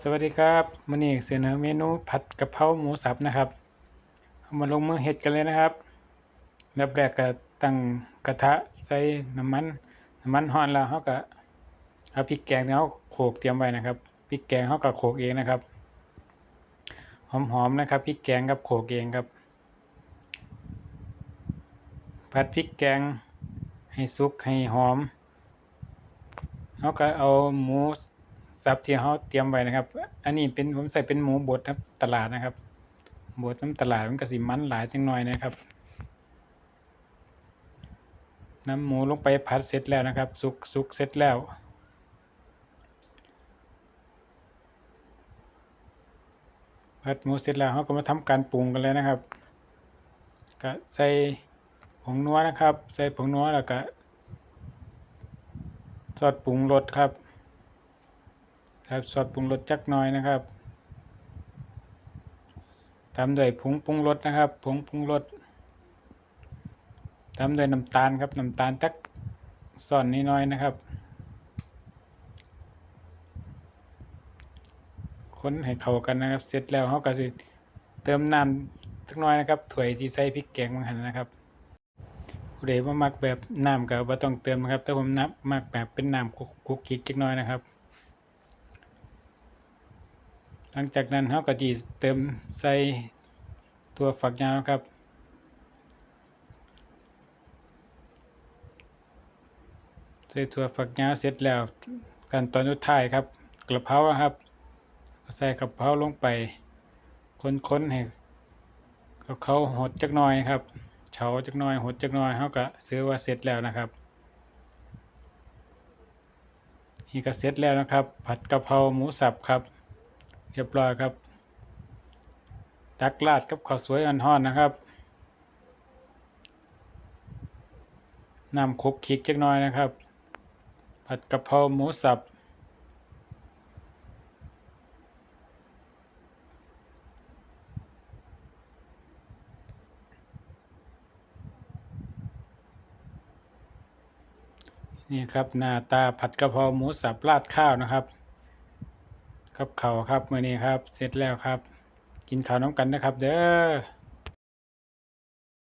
สวัสดีครับมื้อนี้เสนอเมนูผัดกะเพราหมูสับนะครับเอามาลงมือเฮ็ดกันเลยนะครับอันดับแรกก็ตั้งกระทะใส่น้ำมันน้ำมันร้อนแล้วเราก็เอาพริกแกงที่เราโขลกเตรียมไว้นะครับพริกแกงเราก็โขลกเองนะครับหอมๆนะครับพริกแกงครับโขลกเองครับ ผัดพริกแกงให้สุกให้หอมเราก็เอาหมู สับที่เราเตรียมไว้นะครับ อันนี้เป็นผมใส่เป็นหมูบดครับตลาดนะครับบดน้ำตลาดมันก็สิมันหลายจังหน่อยนะครับน้ำหมูลงไปผัดเสร็จแล้วนะครับ สุกสุกเสร็จแล้ว ผัดหมูเสร็จแล้วเราก็มาทำการปรุงกันเลยนะครับ ก็ใส่ผงนัวนะครับ ใส่ผงนัวแล้วก็ซอสปรุงรสครับ ครับซอสปรุงรสจักน่อยนะครับตามด้วยผงปรุงรสนะครับผงปรุงรสตามด้วยน้ำตาลครับน้ำตาลจักส่อนนิดหน่อยนะครับคนให้เข้ากันนะครับ เสร็จแล้วเขาก็สิเติมน้ำสักน่อยนะครับถ้วยที่ใส่พริกแกงมังหันนะครับผู้ใดว่ามักแบบน้ำก็บ่ต้องเติมนะครับ แต่ผมนับมักแบบเป็นน้ำคุกคุกคิกจักน่อยนะครับ หลังจากนั้นเราก็จีเติมใส่ตัวฝักยาวครับ ใส่ตัวฝักยาวเสร็จแล้วขั้นตอนสุดท้ายครับ กระเพราครับใส่กระเพราลงไปคนๆให้เขาเขาหดจักหน่อยครับเฉาจักหน่อยหดจักหน่อยเขาก็ซื้อว่าเสร็จแล้วนะครับนี่ก็เสร็จแล้วนะครับ ผัดกะเพราหมูสับครับ เรียบร้อยครับ ตักราดกับข้าวสวยอ่อนๆนะครับนำคลุกคลิกจักน่อยนะครับ ผัดกะเพราหมูสับ นี่ครับหน้าตาผัดกะเพราหมูสับราดข้าวนะครับ ครับเขาวครับมื่อนี้ครับ เสร็จแล้วครับ กินข้าวน้ำกันนะครับ เด้อ